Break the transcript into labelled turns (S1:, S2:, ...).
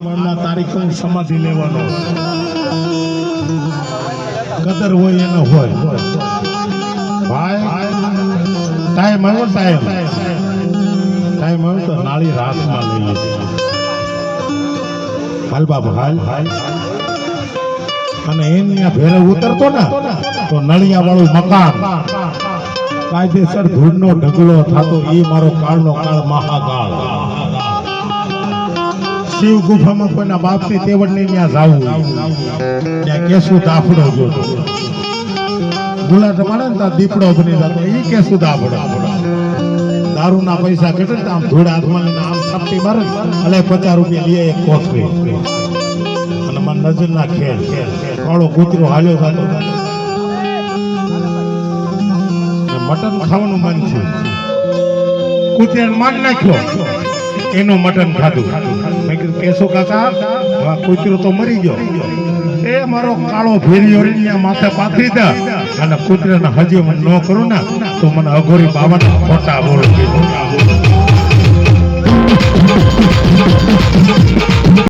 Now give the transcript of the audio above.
S1: ના તારીખે સમાધિ લેવાનો. કદર હોય એનો હોય. ભાઈ ટાઈમ આવ્યો ટાઈમ ટાઈમ આવ્યો તો નાળી રાતમાં લઈએ હાલ બાબુ હાલ. અને એની ભેરે ઉતરતો ને, તો નળિયા વાળું મકાન. કાયદેસર ધૂળનો ઢગલો થતો એ મારો કાળનો કાળ મહાકાળ. શિવ ગુફામાં કોઈના બાપથી તેવડને ત્યાં જાવું. ત્યાં કેસુ દાફડો જોતો ગુલા તમારે ને ત્યાં દીપડો બની જતો એ કેસુ દાફડો દારૂના પૈસા કેટલે આમ ધૂળ હાથમાં લઈને આમ થપટી મારે અલે પચાસ રૂપિયા લઈએ એક કોથરી અને મને નજર ના ખેલ. કાળો કૂતરો હાલ્યો થતો. મટન ખાવાનું મન છે કૂતરાને માર નાખ્યો. એનું મટન ખાધું. મેં કીધું, કેશો કાકા કૂતરો તો મરી ગયો. એ મારો કાળો ફેરિયો અહીંયા માથે પાથરી દે. અને કૂતરાને હજી મને ન કરું ને, તો મને અઘોરી બાબાના ખોટા બોલો